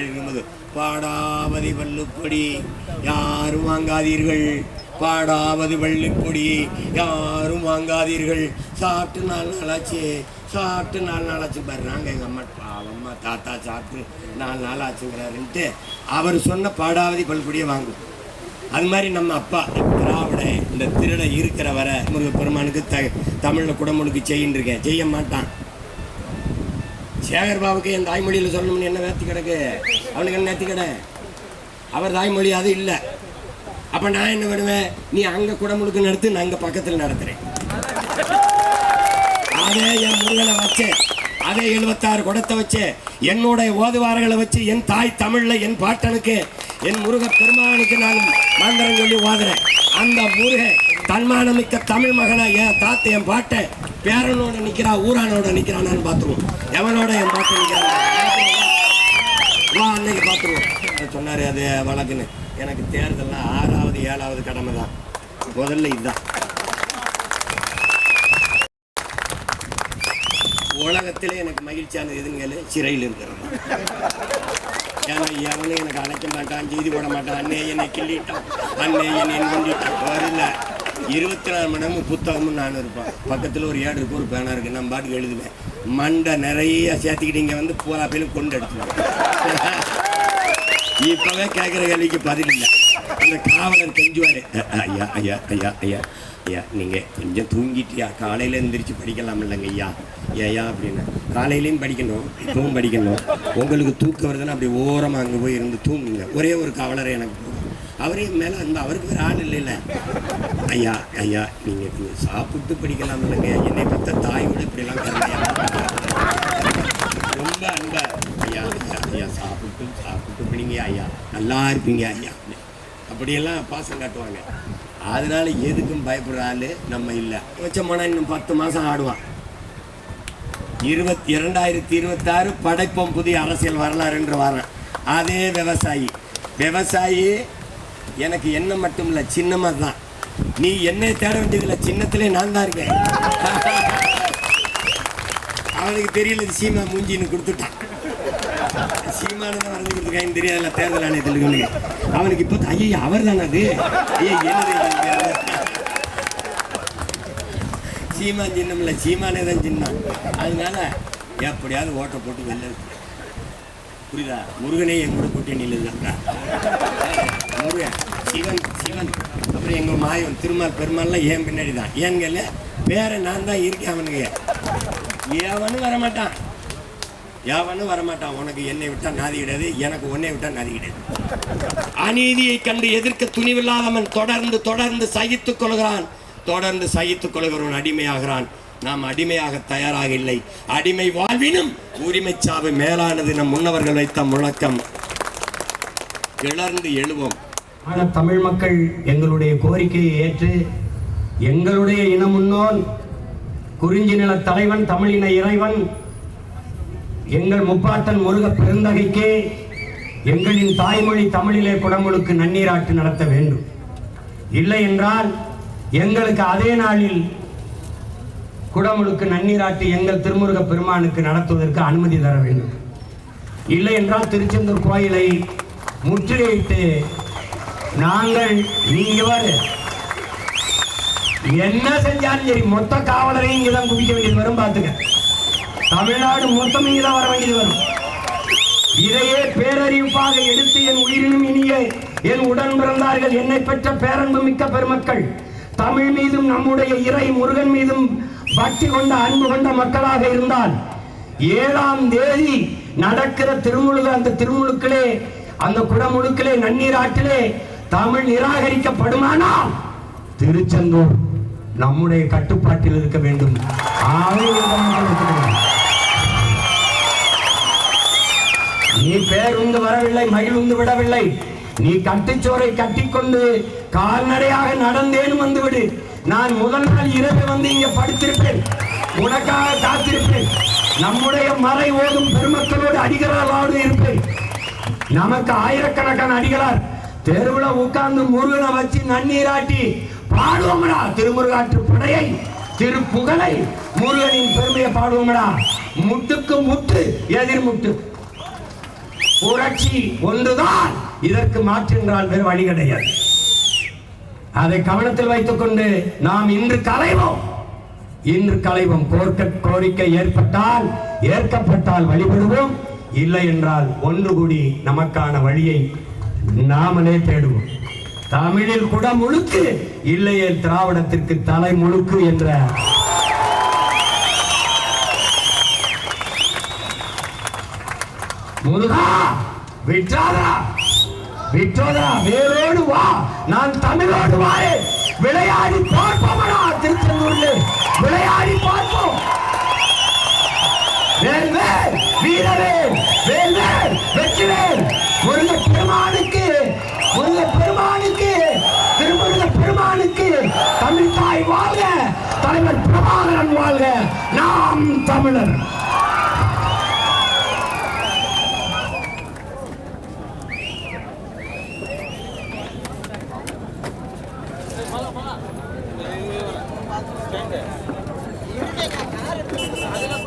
இருக்கும்போது பாடாவதி பள்ளுப்பொடி யாரும் வாங்காதீர்கள். பாடாவது பள்ளிப்பொடி யாரும் வாங்காதீர்கள். சாப்பிட்டு நாலு நாளாச்சு சாப்பிட்டு நாலு நாளாச்சு. பாருறாங்க எங்கள் அம்மா பாவம்மா தாத்தா சாப்பிட்டு நாலு நாள் ஆச்சுங்கிறாருன்ட்டு அவர் சொன்ன பாடாவதி பல்பொடியை வாங்கும். அது மாதிரி நம்ம அப்பா திராவிட இந்த திருட இருக்கிற வர முருகப்பெருமானுக்கு த தமிழில் குடமுழுக்கு செய்யின்னு இருக்கேன் செய்ய மாட்டான். சேகர் பாபுக்கு என் தாய்மொழியில் சொல்லணும்னு என்ன நேர்த்தி கிடக்கு? அவனுக்கு என்ன நேர்த்தி கிட? அவர் தாய்மொழி அது இல்லை. அப்போ நான் என்ன பண்ணுவேன்? நீ அங்கே குடமுழுக்கு நடத்து நான் இங்கே பக்கத்தில் நடத்துகிறேன் அதே என் முருகனை வச்சு அதே எழுபத்தாறு குடத்தை வச்சு என்னுடைய ஓதுவார்களை வச்சு என் தாய் தமிழில் என் பாட்டனுக்கு என் முருக பெருமானுக்கு நான் மாந்திரம் சொல்லி ஓதுறேன். அந்த முருகன் தன்மானமிக்க தமிழ் மகனா என் தாத்தை என் பாட்டை பேரனோட நிக்கிறா ஊரானோட நிக்கிறானான்னு பார்த்துருவோம். எவனோட என் பாத்து நிக்கிறான்? வா அன்னைக்கு பார்த்துருவோம். சொன்னார் அது வழக்குன்னு? எனக்கு தேர்தல்லாம் ஆறாவது ஏழாவது கடமை தான். முதல்ல இதுதான். உலகத்திலே எனக்கு மகிழ்ச்சியானது எதுங்கல சிறையில் இருக்கிறது ஏன்னா எவனும் எனக்கு அழைக்க மாட்டான் செய்தி போட மாட்டான். அண்ணே என்னை கிள்ளிட்டான். அண்ணே என்னை நொண்டிட்டான். வரல. இருபத்தி நாலு மணி நேரமும் புத்தகமும் நான் இருப்பேன். பக்கத்தில் ஒரு ஏடு இருக்கு ஒரு பேனா இருக்கு நான் பாட்டுக்கு எழுதுவேன். மண்டை நிறைய சேர்த்துக்கிட்டு இங்கே வந்து பூரா பேரும் கொண்டு எடுத்துருவேன். இப்பவே கேட்குற கேள்விக்கு பதில் இல்லை. அந்த காவலர் கெஞ்சுவார். ஐயா ஐயா ஐயா ஐயா ஐயா நீங்கள் கொஞ்சம் தூங்கிட்டியா? காலையில் எந்திரிச்சு படிக்கலாம் இல்லைங்க ஐயா. ஏயா அப்படின்னு. காலையிலையும் படிக்கணும் இப்பவும் படிக்கணும். உங்களுக்கு தூக்கம் வருதுன்னா அப்படி ஓரமாக அங்கே போய் இருந்து தூங்குங்க. ஒரே ஒரு காவலரை எனக்கு அவரே மேலே அந்த அவருக்கு வேறு ஆள் இல்லைல்ல. ஐயா ஐயா நீங்கள் கொஞ்சம் சாப்பிட்டு படிக்கலாம் இல்லைங்க. என்னை பெற்ற தாயோடு இப்படிலாம் கருணையா ரொம்ப அன்பா ஐயா ஐயா ஐயா சாப்பிட்டு சாப்பிட்டு பிடிங்க ஐயா. நல்லா இருப்பீங்க ஐயா. அப்படியெல்லாம் பாசம் காட்டுவாங்க. அதனால எதுக்கும் பயப்படுற ஆளு நம்ம இல்லை. வச்சோம்னா இன்னும் பத்து மாதம் ஆடுவான் இருபத்தி இரண்டாயிரத்தி இருபத்தாறு படைப்போம் புதிய அரசியல் வரலாறுன்ற வரேன் அதே விவசாயி. விவசாயி எனக்கு என்ன மட்டும் இல்லை சின்னமாக தான். நீ என்னை தேட வேண்டியதுல சின்னத்திலே நான் தான் இருக்கேன். அவனுக்கு தெரியல சீமா மூஞ்சின்னு கொடுத்துட்டான். சீமானதான் வரைஞ்சு கொடுத்துருக்காங்க தெரியாதுல தேர்தல் ஆணையத்தில் இருக்கவனுக்கு அவனுக்கு இப்போ ஐயா அவர் தானே அது? ஐயா என்னது சீமான் சின்னம் இல்லை சீமானே தான் சின்னம். அதனால எப்படியாவது ஓட்டை போட்டு வெளில இருக்கு. புரியுதா? முருகனே என் கூட கூட்டி இல்லைன்றா முருகன் சிவன் சிவன். அப்புறம் எங்கள் மாயவன் திருமால் பெருமாள்லாம் ஏன் பின்னாடி தான் ஏன்கல்ல வேற நான் தான் இருக்கேன் அவனுக்கு ஏவனும் வரமாட்டான். யாவனும் வரமாட்டான். உனக்கு என்னை விட்டா நாதி கிடையாது எனக்கு உன்னை விட்டா நாதி கிடையாது. அநீதியை கண்டு எதிர்க்க துணிவில்லாதவன் தொடர்ந்து தொடர்ந்து சகித்துக் கொள்கிறான். தொடர்ந்து சகித்துக் கொள்கிறவன் அடிமையாகிறான். நாம் அடிமையாக தயாராக இல்லை. அடிமை வாழ்வினும் உரிமை சாவு மேலானது நம் முன்னவர்கள் வைத்த முழக்கம். கிளர்ந்து எழுவோம். ஆனால் தமிழ் மக்கள் எங்களுடைய கோரிக்கையை ஏற்று எங்களுடைய இன முன்னோன் குறிஞ்சி நில தலைவன் தமிழின இறைவன் எங்கள் முப்பாட்டன் முருக பெருந்தகைக்கு எங்களின் தாய்மொழி தமிழிலே குடமுழுக்கு நன்னீராட்டு நடத்த வேண்டும். இல்லை என்றால் எங்களுக்கு அதே நாளில் குடமுழுக்கு நன்னீராட்டு எங்கள் திருமுருக பெருமானுக்கு நடத்துவதற்கு அனுமதி தர வேண்டும். இல்லை என்றால் திருச்செந்தூர் கோயிலை முற்றுகையிட்டு நாங்கள் நீங்க என்ன செஞ்சாலும் சரி மொத்த காவலரையும் இங்க தான் குவிக்க வேண்டியது வரும் பாத்துக்க தமிழ்நாடு மொத்தம் இங்க தான் வர வேண்டியது வரும். இதையே பேரறிவிப்பாக எடுத்து என் உயிரினும் இனிய என் உடன் பிறந்தார்கள் என்னை பெற்ற பேரன்பு மிக்க பெருமக்கள். தமிழ் மீதும் நம்முடைய இறை முருகன் மீதும் பக்தி கொண்ட அன்பு கொண்ட மக்களாக இருந்தால் ஏழாம் தேதி நடக்கிற திருமுழுக்கு அந்த திருமுழுக்களே அந்த குடமுழுக்களே நன்னீராட்டிலே தமிழ் நிராகரிக்கப்படுமானால் திருச்செந்தூர் நம்முடைய கட்டுப்பாட்டில் இருக்க வேண்டும். நீ பேருந்து வரவில்லை மகிழ்ந்து விடவில்லை. நீ கட்டுச்சோரை கட்டிக்கொண்டு கால்நடையாக நடந்தேனும் வந்துவிடு. நான் முதல் நாள் இரவு வந்து இங்க படுத்திருப்பேன். உனக்காக காத்திருப்பேன். நம்முடைய மறை ஓதும் பெருமக்களோடு அடிகளாரோடு இருப்பேன். நமக்கு ஆயிரக்கணக்கான அடிகளார் தெருவுல உட்கார்ந்து முருகனை வச்சு நன்னீராட்டி பாடுவோம்டா திருமுருகாற்று படையை திருப்புகழை முருகனின் பெருமையை பாடுவோம்டா. முட்டுக்கு முட்டு எதிர் முட்டு. புரட்சி ஒன்றுதான். இதற்கு மாற்றுகின்றால் வேறு வழி கிடையாது. அதை கவனத்தில் வைத்துக் கொண்டு நாம் இன்று கலைவோம் இன்று கலைவோம் கோர்க்க கோரிக்கை ஏற்பட்டால் ஏற்கப்பட்டால் வழிபடுவோம். இல்லை என்றால் ஒன்று கூடி நமக்கான வழியை நாமளே தேடுவோம். தமிழில் கூட முழுக்கு இல்லையே திராவிடத்திற்கு தலை முழுக்கு என்ற முருகா விட்டாரா? விட்டோதா வேரோடு வா. நான் தமிழோடு வாயே விளையாடி பார்ப்போமடா திருச்செந்தூரில். விளையாடி பார்ப்போம். வேல்வேர் வீரவேர் வீரவேல் வேல் வெற்றிவேல். முருக பெருமானுக்கு முருக பெருமானுக்கு திருமுருக பெருமானுக்கு தமிழ் தாய் வாழ்க தலைவர் பிரபாகரன் வாழ்க. நாம் தமிழர்.